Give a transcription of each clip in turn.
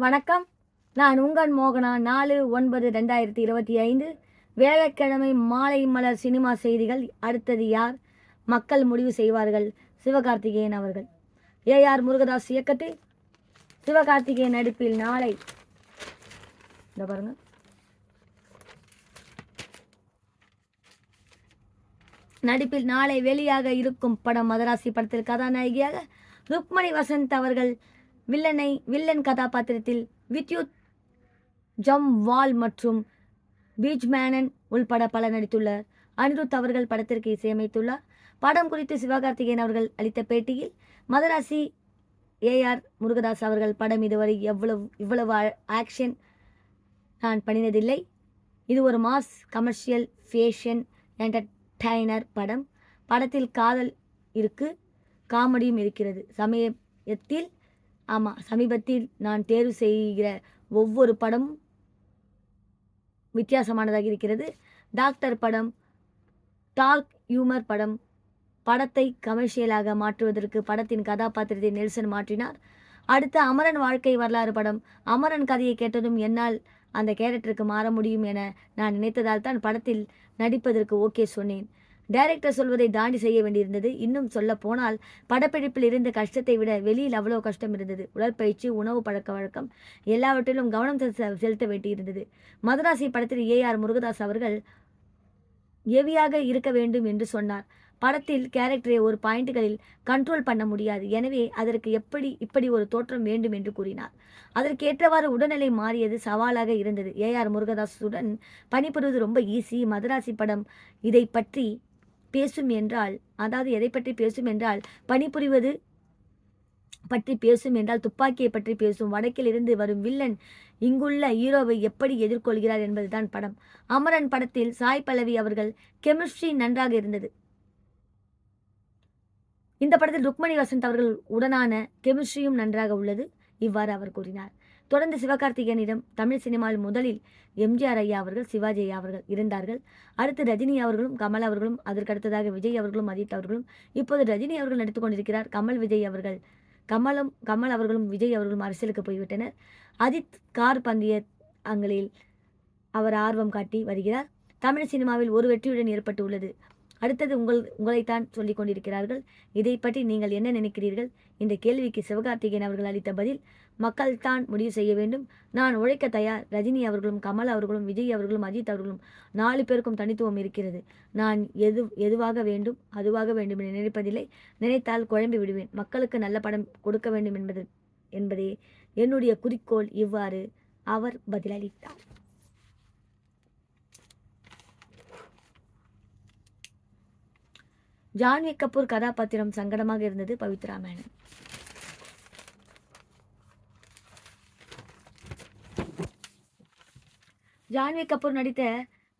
வணக்கம். நான் உங்கள் மோகனா. நாலு ஒன்பது ரெண்டாயிரத்தி இருபத்தி ஐந்து. வியாழக்கிழமை மாலை மலர் சினிமா செய்திகள். அடுத்தது யார்? மக்கள் முடிவு செய்வார்கள். சிவகார்த்திகேயன் அவர்கள். ஏஆர் முருகதாஸ் இயக்கத்தில் சிவகார்த்திகேயன் நடிப்பில் நாளை. இந்த பாருங்க. நடிப்பில் நாளை வெளியாக இருக்கும் படம் மதராசி படத்தில் கதாநாயகியாக ருக்மணி வசந்த் அவர்கள் வில்லனை வில்லன் கதாபாத்திரத்தில் வித்யுத் ஜம் வால் மற்றும் பீச் மேனன் உள்பட பலர் நடித்துள்ளார் அனிருத் அவர்கள் படத்திற்கு இசையமைத்துள்ளார். படம் குறித்து சிவகார்த்திகேயன் அவர்கள் அளித்த பேட்டியில் மதராசி ஏஆர் முருகதாஸ் அவர்கள் படம் இதுவரை எவ்வளவு இவ்வளவு ஆக்ஷன் நான் பண்ணினதில்லை. இது ஒரு மாஸ் கமர்ஷியல் ஃபேஷன் என்டர்டைனர் படம். படத்தில் காதல் இருக்கு காமெடியும் இருக்கிறது. சமயத்தில் ஆமாம் சமீபத்தில் நான் தேர்வு செய்கிற ஒவ்வொரு படமும் வித்தியாசமானதாக இருக்கிறது. டாக்டர் படம் டார்க் ஹியூமர் படம் படத்தை கமர்ஷியலாக மாற்றுவதற்கு படத்தின் கதாபாத்திரத்தை நெல்சன் மாற்றினார். அடுத்த அமரன் வாழ்க்கை வரலாறு படம். அமரன் கதையை கேட்டதும் என்னால் அந்த கேரக்டருக்கு மாற முடியும் என நான் நினைத்ததால் தான் படத்தில் நடிப்பதற்கு ஓகே சொன்னேன். டைரக்டர் சொல்வதை தாண்டி செய்ய வேண்டியிருந்தது. இன்னும் சொல்ல போனால் படப்பிடிப்பில் இருந்த கஷ்டத்தை விட வெளியில் அவ்வளோ கஷ்டம் இருந்தது. உடற்பயிற்சி உணவு பழக்க வழக்கம் எல்லாவற்றிலும் கவனம் செலுத்த செலுத்த வேண்டியிருந்தது. மதராசி படத்தில் ஏஆர் முருகதாஸ் அவர்கள் எவியாக இருக்க வேண்டும் என்று சொன்னார். படத்தில் கேரக்டரை ஒரு பாயிண்ட்டுகளில் கண்ட்ரோல் பண்ண முடியாது. எனவே அதற்கு எப்படி இப்படி ஒரு தோற்றம் வேண்டும் என்று கூறினார். அதற்கு ஏற்றவாறு உடல்நிலை மாறியது சவாலாக இருந்தது. ஏஆர் முருகதாஸுடன் பணிபுரிவது ரொம்ப ஈஸி மதராசி படம் இதை பற்றி பேசும் என்றால் அதாவது எதை பற்றி பேசும் என்றால் பணிபுரிவது பற்றி பேசும் என்றால் துப்பாக்கியை பற்றி பேசும் வடக்கில் இருந்து வரும் வில்லன் இங்குள்ள ஹீரோவை எப்படி எதிர்கொள்கிறார் என்பதுதான் படம். அமரன் படத்தில் சாய் பல்லவி அவர்கள் கெமிஸ்ட்ரி நன்றாக இருந்தது. இந்த படத்தில் ருக்மணி வசந்த் அவர்கள் உடனான கெமிஸ்ட்ரியும் நன்றாக உள்ளது. இவ்வாறு அவர் கூறினார். தொடர்ந்து சிவகார்த்திகேயனிடம் தமிழ் சினிமாவில் முதலில் எம்ஜிஆர் ஐயா அவர்கள் சிவாஜி ஐயா அவர்கள் இருந்தார்கள். அடுத்து ரஜினி அவர்களும் கமல் அவர்களும் அதற்கடுத்ததாக விஜய் அவர்களும் அஜித் அவர்களும். இப்போது ரஜினி அவர்கள் நடித்துக் கொண்டிருக்கிறார். கமல் விஜய் அவர்கள் கமலும் கமல் அவர்களும் விஜய் அவர்களும் அரசியலுக்கு போய்விட்டனர். அஜித் கார் பந்தய அங்களில் அவர் ஆர்வம் காட்டி வருகிறார். தமிழ் சினிமாவில் ஒரு வெற்றியுடன் ஏற்பட்டு உள்ளது அடுத்தது உங்கள் உங்களைத்தான் சொல்லிக் கொண்டிருக்கிறார்கள். இதை பற்றி நீங்கள் என்ன நினைக்கிறீர்கள்? இந்த கேள்விக்கு சிவகார்த்திகேயன் அவர்கள் அளித்த பதில் மக்கள் தான் முடிவு செய்ய வேண்டும். நான் உழைக்க தயார். ரஜினி அவர்களும் கமல் அவர்களும் விஜய் அவர்களும் அஜித் அவர்களும் நாலு பேருக்கும் தனித்துவம் இருக்கிறது. நான் எது எதுவாக வேண்டும் அதுவாக வேண்டும் என நினைப்பதில்லை. நினைத்தால் குழம்பி விடுவேன். மக்களுக்கு நல்ல படம் கொடுக்க வேண்டும் என்பது என்பதே என்னுடைய குறிக்கோள். இவ்வாறு அவர் பதிலளித்தார். ஜான்வி கபூர் கதாபாத்திரம் சங்கடமாக இருந்தது பவித்ரா மேனன். ஜான்வி கபூர் நடித்த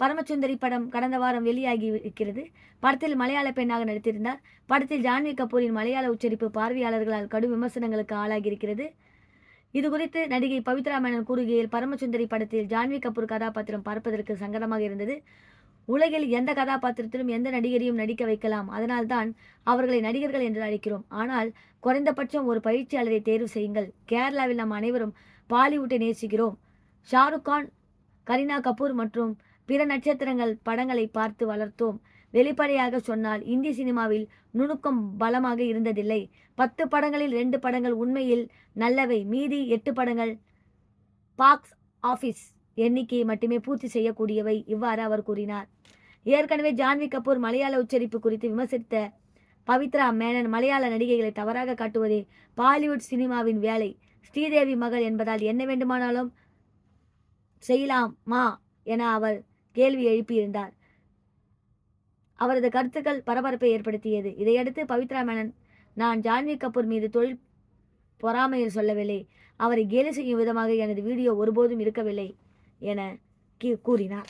பரமசுந்தரி படம் கடந்த வாரம் வெளியாகி இருக்கிறது. படத்தில் மலையாள பெண்ணாக நடித்திருந்தார். படத்தில் ஜான்வி கபூரின் மலையாள உச்சரிப்பு பார்வையாளர்களால் கடும் விமர்சனங்களுக்கு ஆளாகியிருக்கிறது. இது குறித்து நடிகை பவித்ரா மேனன் கூறுகையில் பரமசுந்தரி படத்தில் ஜான்வி கபூர் கதாபாத்திரம் பார்ப்பதற்கு சங்கடமாக இருந்தது. உலகில் எந்த கதாபாத்திரத்திலும் எந்த நடிகரையும் நடிக்க வைக்கலாம். அதனால்தான் அவர்களை நடிகர்கள் என்று அழைக்கிறோம். ஆனால் குறைந்தபட்சம் ஒரு பயிற்சியாளரை தேர்வு செய்யுங்கள். கேரளாவில் நாம் அனைவரும் பாலிவுட்டை நேசிக்கிறோம். ஷாருக் கான் கரீனா கபூர் மற்றும் பிற நட்சத்திரங்கள் படங்களை பார்த்து வளர்த்தோம். வெளிப்படையாக சொன்னால் இந்தி சினிமாவில் நுணுக்கம் பலமாக இருந்ததில்லை. பத்து படங்களில் ரெண்டு படங்கள் உண்மையில் நல்லவை. மீதி எட்டு படங்கள் பாக்ஸ் ஆஃபீஸ் எண்ணிக்கையை மட்டுமே பூர்த்தி செய்யக்கூடியவை. இவ்வாறு அவர் கூறினார். ஏற்கனவே ஜான்வி கபூர் மலையாள உச்சரிப்பு குறித்து விமர்சித்த பவித்ரா மேனன் மலையாள நடிகைகளை தவறாக காட்டுவதே பாலிவுட் சினிமாவின் வேலை. ஸ்ரீதேவி மகள் என்பதால் என்ன வேண்டுமானாலும் செய்யலாமா என அவர் கேள்வி எழுப்பியிருந்தார். அவரது கருத்துக்கள் பரபரப்பை ஏற்படுத்தியது. இதையடுத்து பவித்ரா மேனன் நான் ஜான்வி கபூர் மீது தொழில் பொறாமையில் சொல்லவில்லை. அவரை கேலி செய்யும் விதமாக எனது வீடியோ ஒருபோதும் இருக்கவில்லை என கீ- கூறினார்.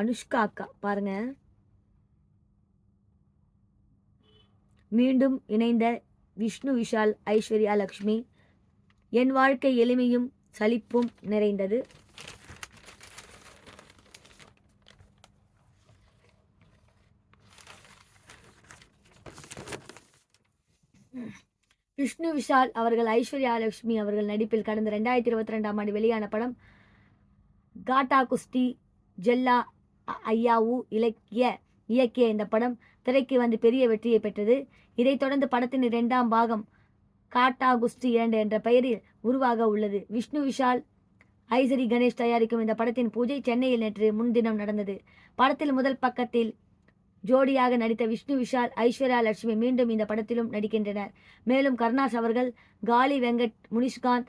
அனுஷ்கா அக்கா பாருங்க. மீண்டும் இணைந்த விஷ்ணு விஷால் ஐஸ்வர்யா லக்ஷ்மி. என் வாழ்க்கை எளிமையும் சலிப்பும் நிறைந்தது. விஷ்ணு விஷால் அவர்கள் ஐஸ்வர்யா லட்சுமி அவர்கள் நடிப்பில் கடந்த ரெண்டாயிரத்தி இருபத்தி ரெண்டாம் ஆண்டு வெளியான படம் காட்டா குஸ்தி ஜெல்லா ஐயாவு இலக்கிய இயக்கிய இந்த படம் திரைக்கு வந்து பெரிய வெற்றியை பெற்றது. இதைத் தொடர்ந்து படத்தின் இரண்டாம் பாகம் காட்டா குஸ்தி இரண்டு என்ற பெயரில் உருவாக உள்ளது. விஷ்ணு விஷால் ஐசரி கணேஷ் தயாரிக்கும் இந்த படத்தின் பூஜை சென்னையில் நேற்று முன்தினம் நடந்தது. படத்தில் முதல் பக்கத்தில் ஜோடியாக நடித்த விஷ்ணு விஷால் ஐஸ்வர்யா லட்சுமி மீண்டும் இந்த படத்திலும் நடிக்கின்றனர். மேலும் கருணாஸ் அவர்கள் காலி வெங்கட் முனிஷ்காந்த்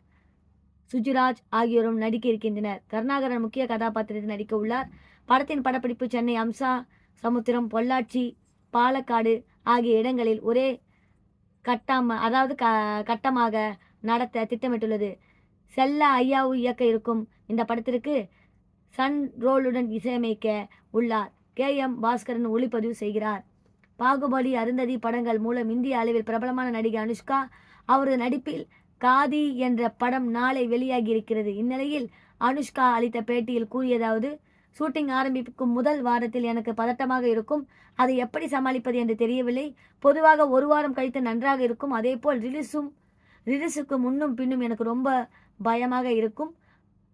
சுஜிராஜ் ஆகியோரும் நடிக்க இருக்கின்றனர். கருணாகரன் முக்கிய கதாபாத்திரத்தில் நடிக்க உள்ளார். படத்தின் படப்பிடிப்பு சென்னை அம்சா சமுத்திரம் பொள்ளாச்சி பாலக்காடு ஆகிய இடங்களில் ஒரே கட்டாம அதாவது க கட்டமாக நடத்த திட்டமிட்டுள்ளது. செல்ல ஐயாவு இயக்க இருக்கும் இந்த படத்திற்கு சன் ரோலுடன் இசையமைக்க உள்ளார். கே. எம். பாஸ்கரன் ஒளிப்பதிவு செய்கிறார். பாகுபலி அருந்ததி படங்கள் மூலம் இந்திய அளவில் பிரபலமான நடிகை அனுஷ்கா அவரது நடிப்பில் காதி என்ற படம் நாளை வெளியாகி இருக்கிறது. இந்நிலையில் அனுஷ்கா அளித்த பேட்டியில் கூறியதாவது ஷூட்டிங் ஆரம்பிக்கும் முதல் வாரத்தில் எனக்கு பதட்டமாக இருக்கும். அதை எப்படி சமாளிப்பது என்று தெரியவில்லை. பொதுவாக ஒரு வாரம் கழித்து நன்றாக இருக்கும். அதேபோல் ரிலீஸும் ரிலீஸுக்கு முன்னும் பின்னும் எனக்கு ரொம்ப பயமாக இருக்கும்.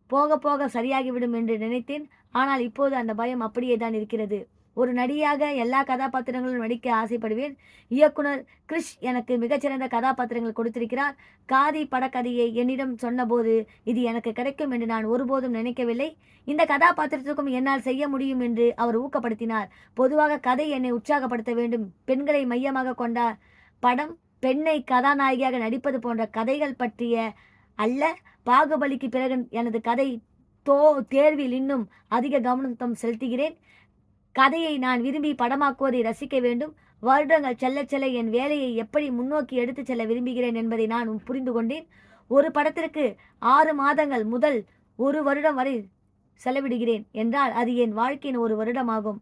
போக போக சரியாகிவிடும் என்று நினைத்தேன். ஆனால் இப்போது அந்த பயம் அப்படியே தான் இருக்கிறது. ஒரு நடிகாக எல்லா கதாபாத்திரங்களும் நடிக்க ஆசைப்படுவேன். இயக்குனர் கிறிஷ் எனக்கு மிகச்சிறந்த கதாபாத்திரங்கள் கொடுத்திருக்கிறார். காதி படக்கதையை என்னிடம் சொன்னபோது இது எனக்கு கிடைக்கும் என்று நான் ஒருபோதும் நினைக்கவில்லை. இந்த கதாபாத்திரத்திற்கும் என்னால் செய்ய முடியும் என்று அவர் ஊக்கப்படுத்தினார். பொதுவாக கதை என்னை உற்சாகப்படுத்த வேண்டும். பெண்களை மையமாக கொண்ட படம் பெண்ணை கதாநாயகியாக நடிப்பது போன்ற கதைகள் பற்றிய அல்ல. பாகுபலிக்கு பிறகு எனது கதை தோ தேர்வில் இன்னும் அதிக கவனத்தம் செலுத்துகிறேன். கதையை நான் விரும்பி படமாக்குவதை ரசிக்க வேண்டும். வருடங்கள் செல்ல செல்ல என் வேலையை எப்படி முன்னோக்கி எடுத்துச் செல்ல விரும்புகிறேன் என்பதை நான் புரிந்து கொண்டேன். ஒரு படத்திற்கு ஆறு மாதங்கள் முதல் ஒரு வருடம் வரை செலவிடுகிறேன் என்றால் அது என் வாழ்க்கையின் ஒரு வருடமாகும்.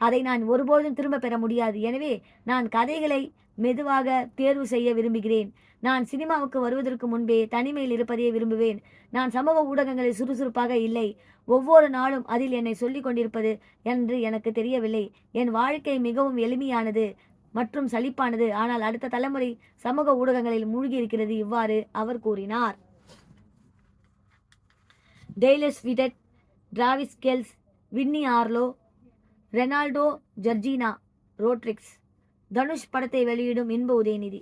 அதை நான் ஒருபோதும் திரும்ப பெற முடியாது. எனவே நான் கதைகளை மெதுவாக தேர்வு செய்ய விரும்புகிறேன். நான் சினிமாவுக்கு வருவதற்கு முன்பே தனிமையில் இருப்பதையே விரும்புவேன். நான் சமூக ஊடகங்களில் சுறுசுறுப்பாக இல்லை. ஒவ்வொரு நாளும் அதில் என்னை சொல்லிக் கொண்டிருப்பது என்று எனக்கு தெரியவில்லை. என் வாழ்க்கை மிகவும் எளிமையானது மற்றும் சலிப்பானது. ஆனால் அடுத்த தலைமுறை சமூக ஊடகங்களில் மூழ்கியிருக்கிறது இவ்வாறு அவர் கூறினார். Tailless விடட் Travis Kelce Winnie Harlow Ronaldo Georgina Rodriguez Dhanush படத்தை வெளியிடும் இன்ப உதயநிதி.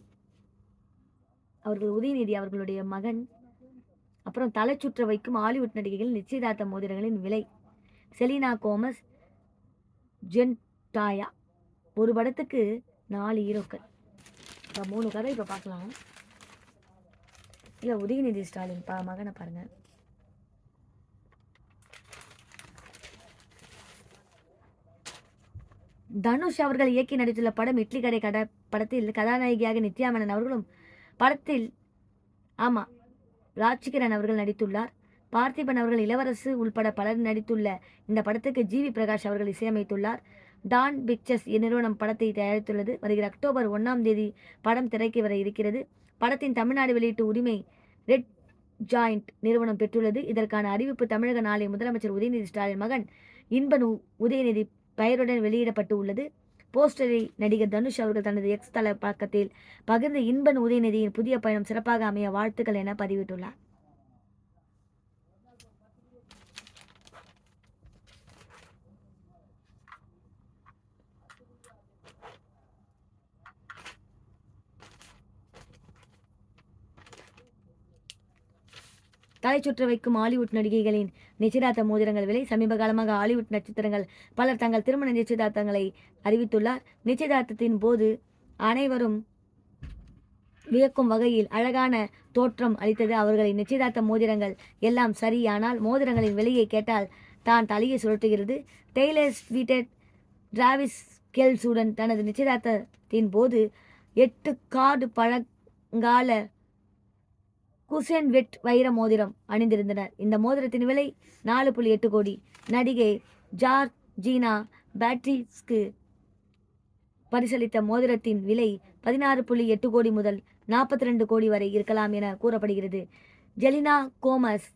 அவர்கள் உதயநிதி அவர்களுடைய மகன் அப்புறம் தலை சுற்ற வைக்கும் ஹாலிவுட் நடிகைகள் நிச்சயதார்த்த மோதிரங்களின் விலை. Selena Gomez Zendaya. ஒரு படத்துக்கு நாலு ஹீரோக்கள். இப்போ மூணு கதை இப்போ பார்க்கலாம் இல்லை உதயநிதி ஸ்டாலின் பா மகனை பாருங்கள் தனுஷ் அவர்கள் இயக்கி நடித்துள்ள படம் இட்லி கடை கட படத்தில் கதாநாயகியாக நித்யா மேனன் அவர்களும் படத்தில் ஆமாம் ராஜ்கிரண் அவர்கள் நடித்துள்ளார். பார்த்திபன் அவர்கள் இளவரசு உள்பட பலர் நடித்துள்ள இந்த படத்துக்கு ஜிவி பிரகாஷ் அவர்கள் இசையமைத்துள்ளார். டான் பிக்சர்ஸ் நிறுவனம் படத்தை தயாரித்துள்ளது. வருகிற அக்டோபர் ஒன்றாம் தேதி படம் திரைக்கு வர இருக்கிறது. படத்தின் தமிழ்நாடு வெளியீட்டு உரிமை ரெட் ஜாயிண்ட் நிறுவனம் பெற்றுள்ளது. இதற்கான அறிவிப்பு தமிழக நாளை முதலமைச்சர் உதயநிதி ஸ்டாலின் மகன் இன்பன் உதயநிதி பெயருடன் வெளியிடப்பட்டு உள்ளது. போஸ்டரை நடிகர் தனுஷ் அவர்கள் தனது எக்ஸ் தள பக்கத்தில் பகிர்ந்து இன்பன் உதயநிதியின் புதிய பயணம் சிறப்பாக அமைய வாழ்த்துக்கள் என பதிவிட்டுள்ளார். தலை சுற்ற வைக்கும் ஹாலிவுட் நடிகைகளின் நிச்சயதார்த்த மோதிரங்கள் விலை சமீப காலமாக ஹாலிவுட் நட்சத்திரங்கள். பலர் தங்கள் திருமண நிச்சயதார்த்தங்களை அறிவித்துள்ளார். நிச்சயதார்த்தத்தின் போது அனைவரும் வியக்கும் வகையில் அழகான தோற்றம் அளித்தது அவர்களின் நிச்சயதார்த்த மோதிரங்கள். எல்லாம் சரியானால் மோதிரங்களின் விலையை கேட்டால் தான் தலையை சுழட்டுகிறது டெய்லர் ஸ்வீட்டட் டிராவிஸ் கெல்ஸுடன் தனது நிச்சயதார்த்தத்தின் போது எட்டு கார்டு பழங்கால குசேன் வெட் வைர மோதிரம் அணிந்திருந்தனர். இந்த மோதிரத்தின் விலை நாலு புள்ளி எட்டு கோடி. நடிகை ஜார்ஜீனா பேட்ரிஸ்க்கு பரிசளித்த மோதிரத்தின் விலை பதினாறு புள்ளி எட்டு கோடி முதல் நாற்பத்தி ரெண்டு கோடி வரை இருக்கலாம் என கூறப்படுகிறது. ஜெலினா கோமஸ்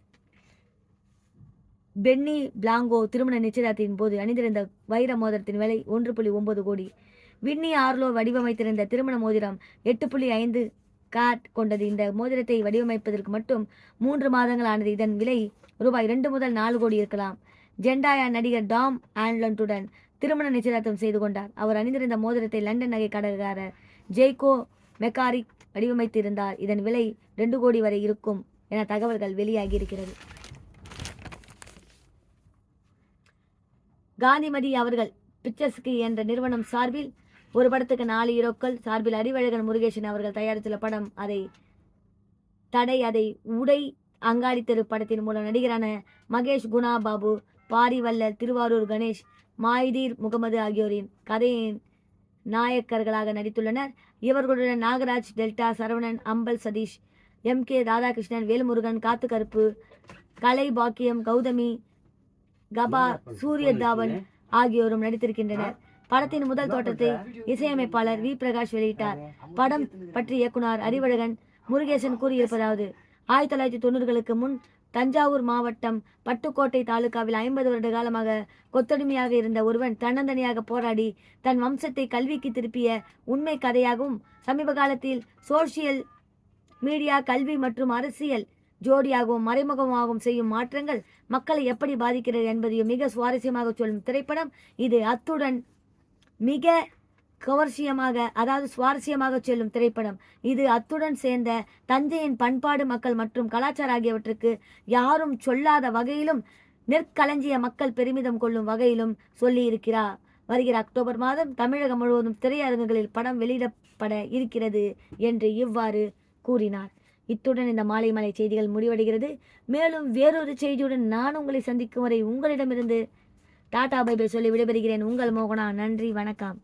பென்னி பிளாங்கோ திருமண நிச்சயதார்த்தத்தின் போது அணிந்திருந்த வைர மோதிரத்தின் விலை ஒன்று புள்ளி ஒன்பது கோடி. வின்னி ஆர்லோ வடிவமைத்திருந்த திருமண மோதிரம் எட்டு புள்ளி ஐந்து காட் கொண்டது. இந்த மோதிரத்தை வடிவமைப்பதற்கு மட்டும் மூன்று மாதங்கள் ஆனது. இதன் விலை ரூபாய் ரெண்டு முதல் நாலு கோடி இருக்கலாம். ஜெண்டாயா நடிகர் டாம் ஆண்லண்டுடன் திருமண நிச்சயதார்த்தம் செய்து கொண்டார். அவர் அணிந்திருந்த மோதிரத்தை லண்டன் நகை கடற்காரர் ஜெய்கோ மெக்காரிக் வடிவமைத்திருந்தார். இதன் விலை ரெண்டு கோடி வரை இருக்கும் என தகவல்கள் வெளியாகி இருக்கிறது காந்திமதி அவர்கள் பிக்சர்ஸ்க்கு என்ற நிறுவனம் சார்பில் ஒரு படத்துக்கு நாலு ஹீரோக்கள் சார்பில் அறிவழகன் முருகேசன் அவர்கள் தயாரித்துள்ள படம் அதை தடை அதை உடை அங்காடி தெரு படத்தின் மூலம் நடிகரான மகேஷ் குணா பாபு பாரிவல்லர் திருவாரூர் கணேஷ் மாய்தீர் முகமது ஆகியோரின் கதையின் நாயக்கர்களாக நடித்துள்ளனர். இவர்களுடன் Nagaraj delta Saravanan Ambal Sathish M K Radhakrishnan Velmurugan Kathu Karuppu Kalai பாக்கியம் கௌதமி கபா சூரிய தாவன் ஆகியோரும் நடித்திருக்கின்றனர். படத்தின் முதல் தோட்டத்தை இசையமைப்பாளர் வி. பிரகாஷ் வெளியிட்டார். படம் பற்றி இயக்குனர் அறிவழகன் முருகேசன் கூறியிருப்பதாவது ஆயிரத்தி தொள்ளாயிரத்தி தொண்ணூறுகளுக்கு முன் தஞ்சாவூர் மாவட்டம் பட்டுக்கோட்டை தாலுகாவில் ஐம்பது வருட காலமாக கொத்தடிமையாக இருந்த ஒருவன் தன்னந்தனியாக போராடி தன் வம்சத்தை கல்விக்கு திருப்பிய உண்மை கதையாகவும் சமீப காலத்தில் சோசியல் மீடியா கல்வி மற்றும் அரசியல் ஜோடியாகவும் மறைமுகமாகவும் செய்யும் மாற்றங்கள் மக்களை எப்படி பாதிக்கிறது என்பதையும் மிக சுவாரஸ்யமாக சொல்லும் திரைப்படம் இது. அத்துடன் மிக கவர்ச்சியமாக அதாவது சுவாரஸ்யமாக செல்லும் திரைப்படம். இது அத்துடன் சேர்ந்த தஞ்சையின் பண்பாடு மக்கள் மற்றும் கலாச்சாரம் ஆகியவற்றுக்கு யாரும் சொல்லாத வகையிலும் நெற்களஞ்சிய மக்கள் பெருமிதம் கொள்ளும் வகையிலும் சொல்லியிருக்கிறார் வருகிற அக்டோபர் மாதம் தமிழகம் முழுவதும் திரையரங்குகளில் படம் வெளியிடப்பட இருக்கிறது என்று இவ்வாறு கூறினார். இத்துடன் இந்த மாலை மலை செய்திகள் முடிவடைகிறது. மேலும் வேறொரு செய்தியுடன் நான் உங்களை சந்திக்கும் வரை உங்களிடமிருந்து டாடா பைபை சொல்லி விடைபெறுகிறேன். உங்கள் மோகனா. நன்றி. வணக்கம்.